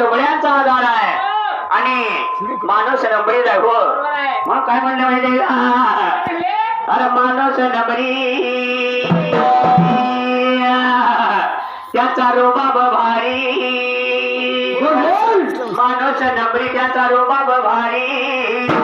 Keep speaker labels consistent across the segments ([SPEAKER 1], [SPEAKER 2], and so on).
[SPEAKER 1] डोळ्यांचा आधार आहे. आणि
[SPEAKER 2] माणूस नंबरीत दाखव हो.
[SPEAKER 1] मग काय म्हणलं माहिती का? अरे माणूस नंबरी त्याचा रोबाब भारी. माणूस नंबरी त्याचा रोबाब भारी.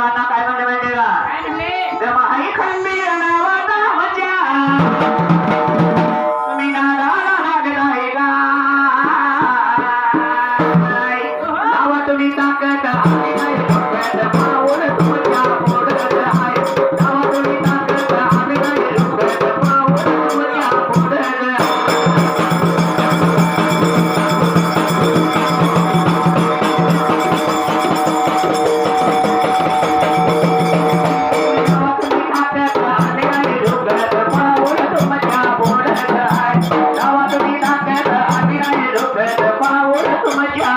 [SPEAKER 1] विष्णूंना काय म्हणले माहितीये का? जमाई खंबीर नावाचा मजा तुम्ही नादाला तुमच्या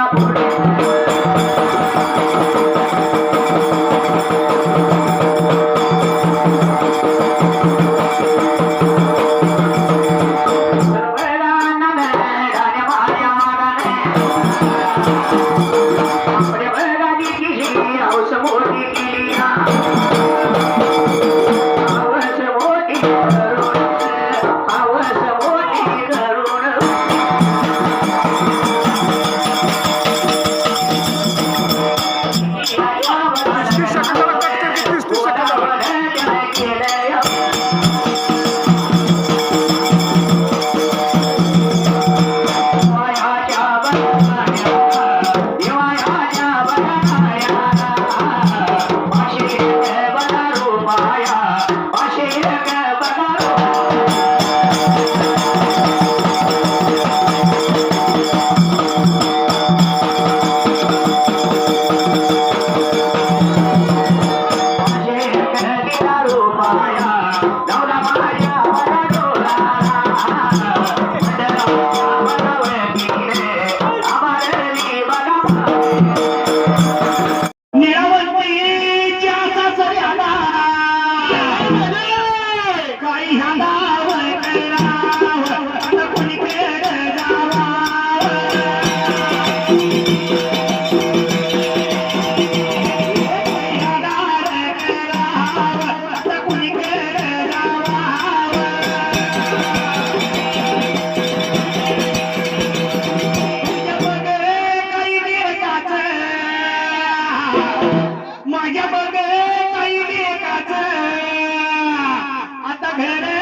[SPEAKER 1] आता घर